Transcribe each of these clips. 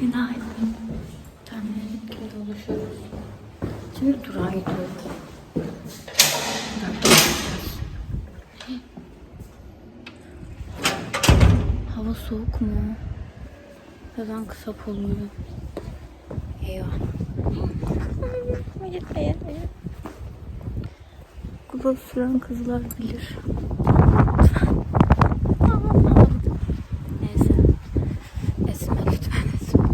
Günaydın. Tahmin gibi dolaşıyoruz. Şimdi durağa gidiyoruz. Hava soğuk mu? Birazdan kısa oluyor. Eyvah. Hayır, hayır. Kupa süren kızlar bilir. Neyse. Esme lütfen Esme.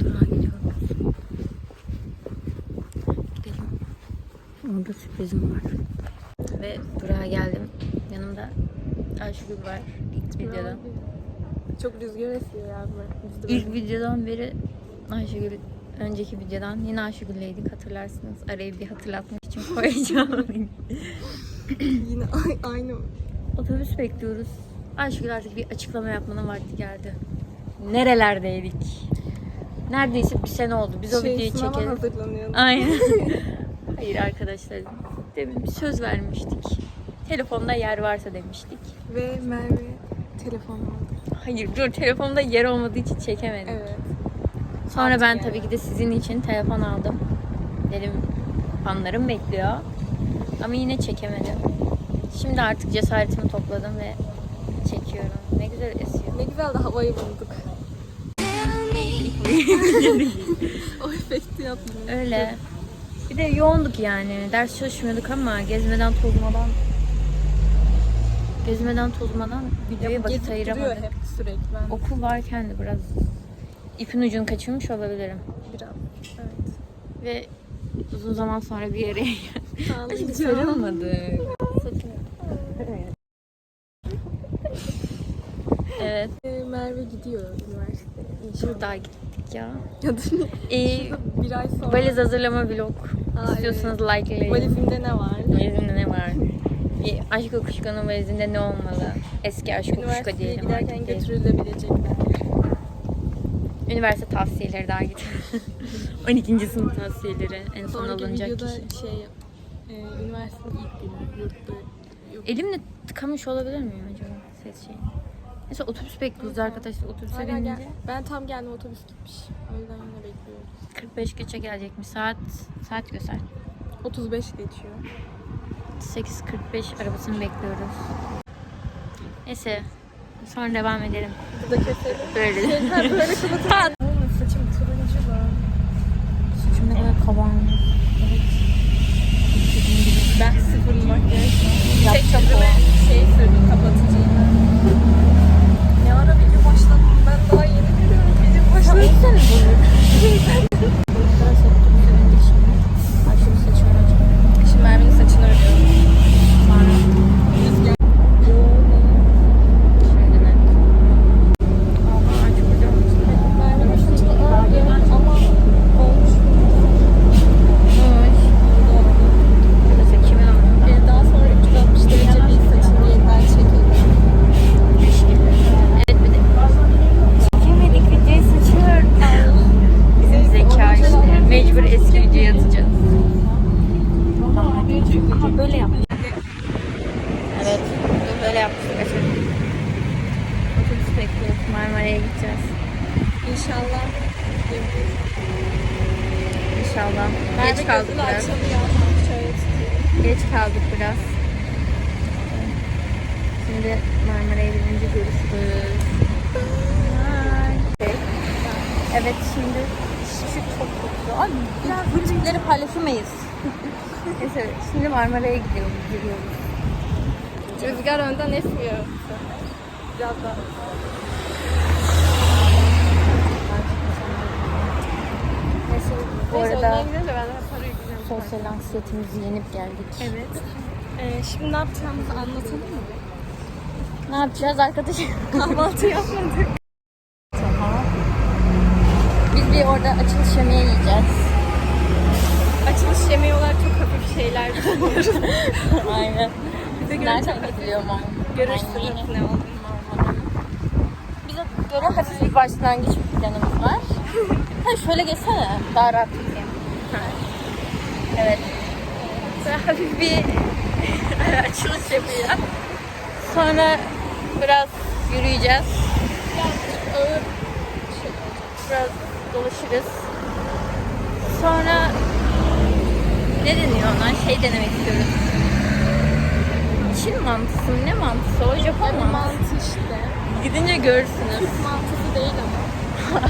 Durağa gidiyoruz. Gidelim. Orada sürprizim var. Ve durağa geldim. Yanımda Ayşegül var. İlk videodan. Çok rüzgar esiyor ya. Biz de İlk videodan beri Ayşegül önceki videodan yine Ayşegül'leydik hatırlarsınız. Araya bir hatırlatmak için koyacağım. yine aynı. Otobüs bekliyoruz. Ayşegül artık bir açıklama yapmanın vakti geldi. Nerelerdeydik? Neredeyse bir sene oldu. Biz o şey, videoyu çekelim. hazırlanıyordum. Aynen. Hayır arkadaşlar. Demin bir söz vermiştik. Telefonda yer varsa demiştik. Ve Merve telefon aldı. Hayır dur telefonda yer olmadığı için çekemedim. Evet. Sonra Artık ben yani. tabii ki de sizin için telefon aldım. Dedim fanlarım bekliyor. Ama yine çekemedim. Şimdi artık cesaretimi topladım ve çekiyorum. Ne güzel esiyor. Ne güzel de havayı bulduk. o efekti yapmıyor. Öyle. Bir de yoğunduk yani. Ders çalışmıyorduk ama gezmeden tozmadan gezmeden tozmadan videoya vakit ayıramadık. hep sürekli. Ben Okul varken de biraz ipin ucunu kaçırmış olabilirim. biraz. Evet. Ve uzun zaman sonra bir yere Ağlayacağım. sarılmadık. Evet. Ee, Merve gidiyor üniversiteye. İnşallah. Şurada gittik ya. Ya Ee, bir ay sonra. valiz hazırlama vlog. Aa, İstiyorsanız likelayın. Valizimde ne var? Valizinde ne var? Bir aşk kuşkanın valizinde ne olmalı? Eski aşk kuşka Üniversiteye diyelim giderken artık değil. götürülebilecekler. Üniversite tavsiyeleri daha git. 12. sınıf tavsiyeleri en son Sonraki alınacak videoda kişi. şey e, üniversitenin ilk günü yurtta yok. Elimle tıkamış olabilir miyim acaba ses şeyi? Neyse otobüs bekliyoruz arkadaşlar. Otobüse Hala binince gel. Ben tam geldim otobüs gitmiş. O yüzden yine bekliyoruz. 45 geçe gelecekmiş. Saat saat göster. 35 geçiyor. 8.45 arabasını bekliyoruz. Neyse sonra devam edelim. Burada keselim. Böyle. Ha, böyle kapatalım. Oğlum saçım turuncu lan. Saçım ne kadar kabarmış. Ben sıfır makyaj. Tek yüzüme şey sürdüm kapatıcıyı. Başlattım ben daha yeni biliyorum. Video başlattım. Sen Arkadaşlar otobüse bindik şimdi. Ayşe'nin saçını açalım. Şimdi Merve'nin saçını örüyorum. Sonra Rüzgar. şimdi ne? Aa çok güzel olmuş. Merve'nin saçını ördüm ama olmuş. Olmuş. Arkadaşlar kimin anladı? Ee, daha sonra 360 derece bir saçını yeniden çekelim. Evet bir de çekemedik videoyu saçını Bizim zeka işte. Mecbur eski videoya atacağız. Aha böyle yaptık. Evet. Böyle yaptık. Otobüs bekliyoruz. Marmara'ya gideceğiz. İnşallah. İnşallah. Merve Geç kaldık biraz. Geç kaldık biraz. Şimdi Marmara'ya gidince görüşürüz. Evet şimdi şu çok kötü. Abi biraz bu tipleri paylaşamayız. Neyse şimdi Marmara'ya gidiyoruz. Gidiyoruz. Rüzgar önden esmiyor. Biraz daha. Neyse bu Neyse arada sosyal anksiyetemizi yenip geldik. Evet. Ee, şimdi ne yapacağımızı anlatalım mı? Ne yapacağız arkadaşlar? Kahvaltı yapmadık. Biz bir orada açılış yemeği yiyeceğiz. Açılış yemeği olarak çok hafif şeyler düşünüyoruz. Aynen. Bize göre Nereden çok gidiliyor mu? Görürsünüz ne olduğunu. Bize göre hafif bir başlangıç planımız var. ha şöyle geçsene. Daha rahat gideyim. Evet. Sonra hafif bir açılış yapacağız. Sonra biraz yürüyeceğiz. Ağır bir şey olacak. biraz dolaşırız. Sonra ne deniyor ona? Şey denemek istiyoruz. Çin mantısı mı? Ne mantısı? O Japon Yani mantısı. mantı işte. Gidince görürsünüz. Türk mantısı değil ama.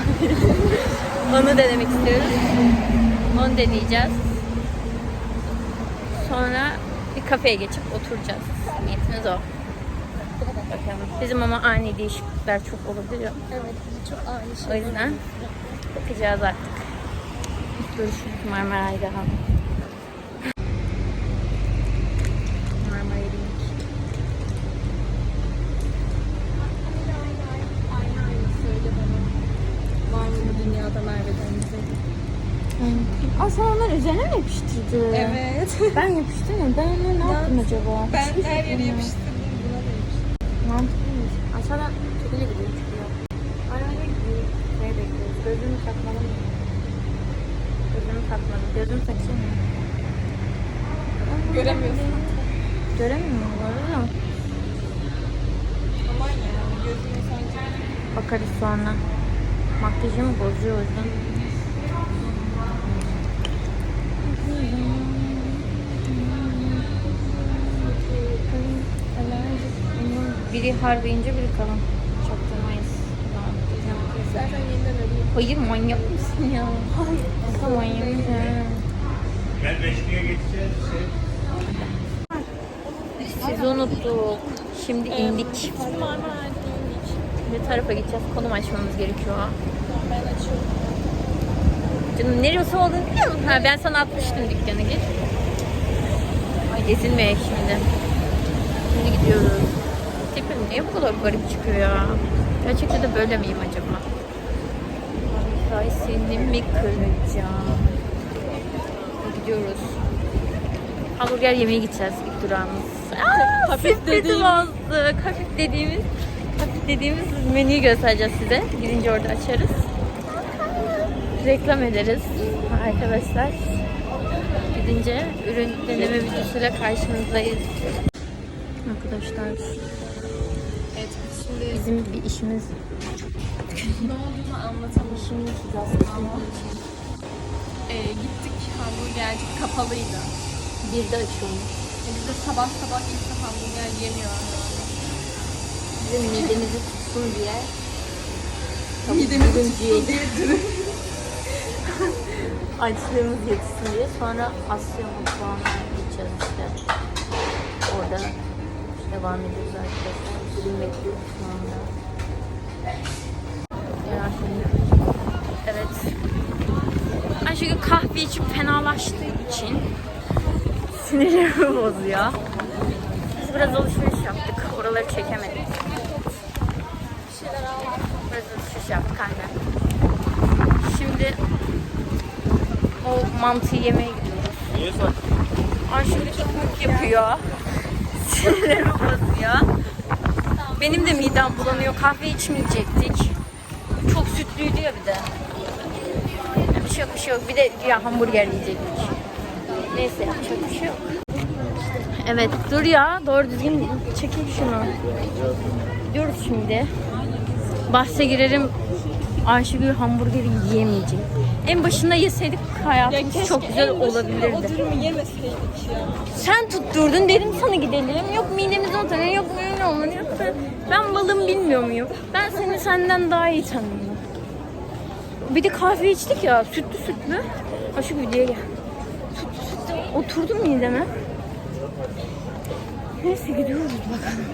Onu denemek istiyoruz. Onu deneyeceğiz. Sonra bir kafeye geçip oturacağız. Niyetimiz o. Bakalım. Bizim ama ani değişiklikler çok olabiliyor. Evet, çok aynı O şey. yüzden bakacağız artık. Görüşürüz. Var mı bu dünyada Merve Deniz'e? Aa sen onları üzerine mi yapıştırdın? Evet. Ben yapıştırmadım. Ben onları ne yaptım acaba? ben her yere yapıştırdım. Buna da yapıştırdım. Mantıklıymış. Aşağıdan çekili gidiyor çıkıyor. Arabaya gidiyor. Şey bekliyoruz. Gözümü takmalı mı? Gözümü takmadım. Gözüm takayım mı? Göremiyorsun. Göremiyorum bu arada. Aman ya. Gözüme sanki. Bakarız sonra. Makyajımı bozuyor o yüzden. Biri harbi ince biri kalın. Hayır manyak mısın ya? Hayır. Nasıl manyak mısın? Gel beşliğe geçeceğiz. Şey. Sizi unuttuk. Şimdi indik. Hadi Marmaray'da indik. Ne tarafa gideceğiz? Konum açmamız gerekiyor. Ben açıyorum. Canım neresi olduğunu biliyor musun? Ha, ben sana atmıştım dükkanı git. Ay gezilmeye şimdi. Şimdi gidiyoruz. Tipim niye bu kadar garip çıkıyor ya? Gerçekten de böyle miyim acaba? Ay seni mi kıracağım? Gidiyoruz. Hamburger yemeye gideceğiz ilk durağımız. Aa, Hafif dediğim- bozduk. Hafif dediğimiz hafif dediğimiz menüyü göstereceğiz size. Gidince orada açarız reklam ederiz arkadaşlar. Gidince ürün deneme videosuyla karşınızdayız. Arkadaşlar Evet şimdi bizim bir işimiz ne olduğunu anlatalım. işimiz Ama e, gittik hamburgerci kapalıydı. bir de açılmış. E, biz de sabah sabah ilk hamburger yemiyorlar. Bizim midemizi tutsun diye Midemizi tutsun diye dürüm. açlığımız yetişsin diye sonra Asya mutfağına gideceğiz işte. Orada devam ediyoruz arkadaşlar. Ürün bekliyoruz şu anda. Ya şimdi. Evet. Ayşegül kahve içip fenalaştığı için sinirlerimi bozuyor. Biz biraz alışveriş yaptık. Oraları çekemedik. Bir şeyler aldık. Biraz alışveriş yaptık anne. Şimdi o mantıyı yemeye gidiyoruz. Niye sakın? Ayşegül çok yapıyor. Sinirlerimi bozuyor. Benim de midem bulanıyor. Kahve içmeyecektik. Sütlüydü ya bir de. Ya bir şey yok bir şey yok. Bir de ya hamburger yiyecektik. Neyse yapacak bir şey yok. Evet dur ya doğru düzgün çekil şunu. Gidiyoruz şimdi. Bahse girerim Ayşegül hamburgeri yiyemeyecek. En başında yeseydik hayatımız çok güzel olabilirdi. O dürümü yemeseydik ya. Sen tutturdun dedim sana gidelim. Yok midemize oturun yok böyle olmadı yok ben, ben balım bilmiyor muyum? Ben seni senden daha iyi tanıyorum. Bir de kahve içtik ya sütlü sütlü. Ha şu videoya gel. Sütlü sütlü oturdu mideme. Neyse gidiyoruz bakalım.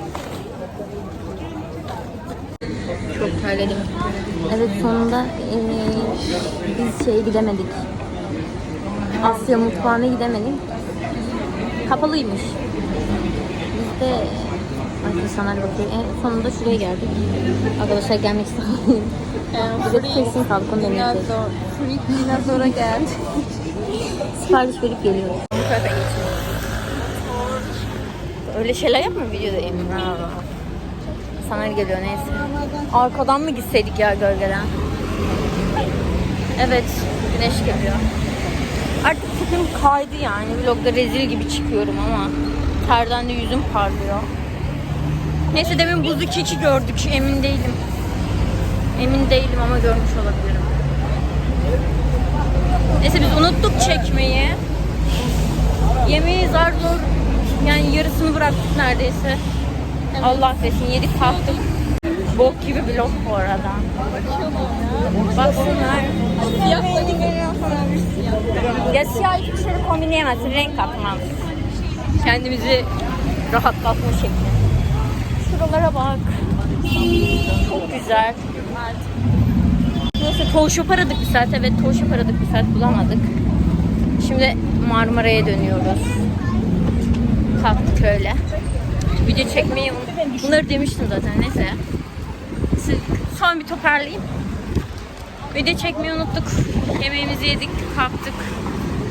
Çok terledim. Evet sonunda eee, biz şeye gidemedik. Asya mutfağına gidemedik. Kapalıymış. Biz de insanlar bakıyor. En sonunda şuraya geldik. Arkadaşlar gelmek istemeyin. Burada kesin kaldık onu deneyeceğiz. Fruit dinozora geldi. Sipariş verip geliyoruz. Bu kadar geçiyoruz. Öyle şeyler yapma videodayım. Bravo. Sana geliyor neyse. Arkadan mı gitseydik ya gölgeden? Evet, güneş geliyor. Artık tipim kaydı yani. Vlogda rezil gibi çıkıyorum ama terden de yüzüm parlıyor. Neyse demin buzlu keki gördük. Emin değilim. Emin değilim ama görmüş olabilirim. Neyse biz unuttuk çekmeyi. Yemeği zar zor yani yarısını bıraktık neredeyse. Allah affetsin yedik kalktık. Bok gibi vlog bu arada. Baksana. Siyahla gidiyor falan bir siyah. Ya siyah hiçbir şeyle kombinleyemezsin. Renk katmaz. Kendimizi rahatlatma şekli. Şuralara bak. Çok güzel. Neyse Toğuşop aradık bir saat. Evet Toğuşop aradık bir saat bulamadık. Şimdi Marmara'ya dönüyoruz. Kalktık öyle. Video çekmeyi unuttum. Bunları demiştim zaten neyse. Siz- Son bir toparlayayım. Video çekmeyi unuttuk. Yemeğimizi yedik, kalktık.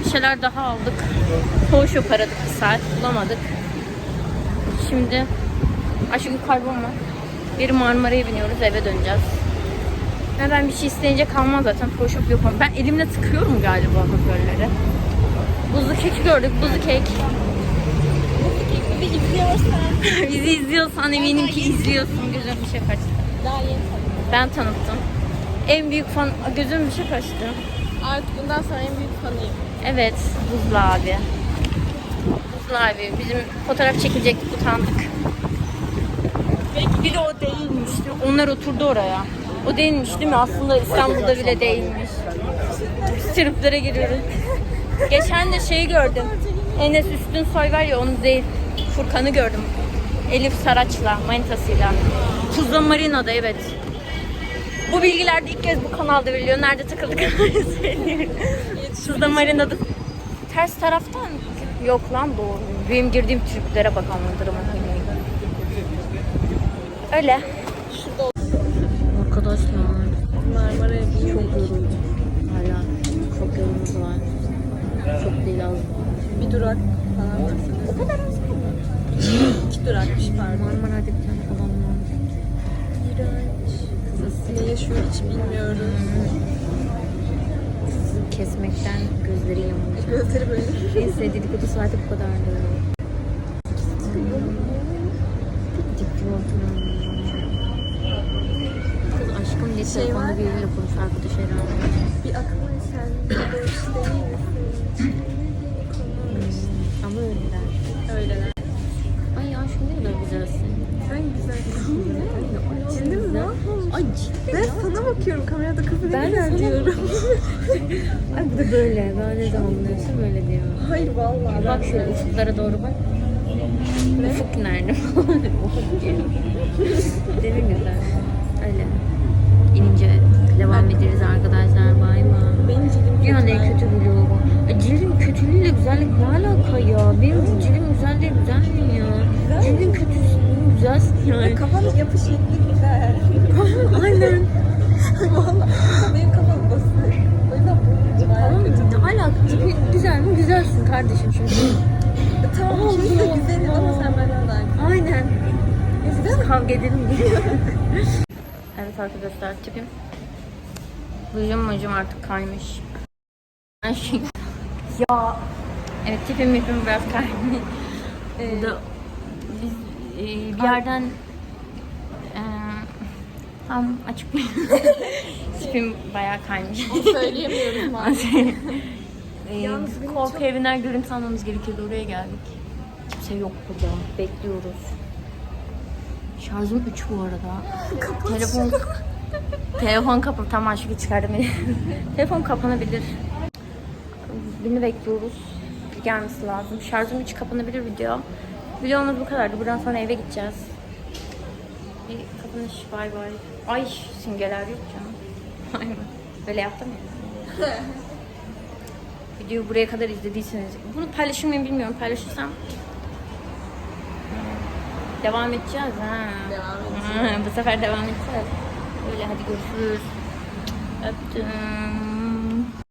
Bir şeyler daha aldık. Toğuşop aradık bir saat, bulamadık. Şimdi Ayşegül kaybolma. Bir Marmara'ya biniyoruz, eve döneceğiz. Ya ben bir şey isteyince kalmaz zaten. Toğuşop yapamam. Ben elimle tıkıyorum galiba hoparlörleri. Buzlu keki gördük, buzlu kek. Bir izliyorsan Bizi izliyorsan eminim ki izliyorsun. Gözüm bir şey kaçtı. daha yeni tanıdım. Ben tanıttım. En büyük fan... Gözüm bir şey kaçtı. Artık bundan sonra en büyük fanıyım. Evet, Buzlu abi. Buzlu abi. Bizim fotoğraf çekilecektik, utandık. Bir de o değilmişti. Onlar oturdu oraya. O değilmiş değil mi? Aslında İstanbul'da bile değilmiş. Triplere giriyoruz. Geçen de şeyi gördüm. Enes Üstün Soy var ya onu değil. Furkan'ı gördüm. Elif Saraç'la, manitasıyla. Tuzla Marina'da evet. Bu bilgiler de ilk kez bu kanalda veriliyor. Nerede takıldık söylüyorum. Tuzla Marina'da. Ters taraftan Yok lan doğru. Benim girdiğim triplere bak anlatırım. Öyle. Arkadaşlar Marmara'ya çok yoruldum. Hala çok yolumuz var. Çok değil az. Bir durak falan. O kadar az İki durakmış pardon. Marmara'da bir tane adam var. İğrenç. Ne yaşıyor hiç bilmiyorum. Kesmekten gözleri yanmış. Gözleri böyle. Neyse dedikodu saati bu kadardı. Ciddi oturuyorum. Kız aşkım diye Şey telefonda var ya. biriyle konuş arkadaş herhalde. Bir aklıma sen boş değil misin? Ama öyleler. Öyleler. Ay aşkım ne kadar güzelsin. Sen güzelsin. Ciddi mi? Ay ciddi Ben sana bakıyorum kamerada kızı ne Ben güzel sana- diyorum. Ay bu da böyle. Ben ne zaman bunları böyle diyor. Hayır vallahi. Bak ben şöyle böyle- ufuklara doğru bak. Ne? Ufuk nerede? Ufuk diyor. Mi güzel? Öyle. İnince devam ederiz arkadaşlar. Bay bay. Dünyanın kötü. vlogu Cildin kötülüğüyle güzellik ne alaka ya? Benim cildim güzel değil, güzel miyim ya? Güzel. Cildin kötüsün, güzelsin yani. Kafanın yapı şekli güzel. Aynen. Vallahi benim kafam basit. O yüzden bu Tamam? Ne alaka? Tipi güzel mi? Güzelsin kardeşim çünkü. E, Tamam ikimiz de Allah güzeliz ama sen benden daha güzel. Aynen. Neyse biz kavga edelim diye. evet arkadaşlar tipim. Hıcım mıcım artık kaymış. Şey... Ya. Evet tipim mipim biraz kaymış. Ee, da biz e, bir yerden e, tam açık mı? tipim bayağı kaymış. Söyleyemiyorum maalesef. Ee, Yalnız biz benim korku çok- evinden görüntü almamız gerekiyordu. Oraya geldik. Kimse yok burada. Bekliyoruz. Şarjım 3 bu arada. Telefon Telefon kapalı. Tamam Ayşegül çıkardım beni. Telefon kapanabilir. Birini bekliyoruz. Gelmesi lazım. Şarjım 3 kapanabilir video. Videomuz bu kadardı. Buradan sonra eve gideceğiz. Bir kapanış bay bay. Ay simgeler yok canım. Aynen. Böyle yaptım ya. Videoyu buraya kadar izlediyseniz bunu paylaşır mıyım bilmiyorum. Paylaşırsam devam edeceğiz ha. Devam Ha, Bu sefer devam edeceğiz. Öyle hadi görüşürüz. Öptüm.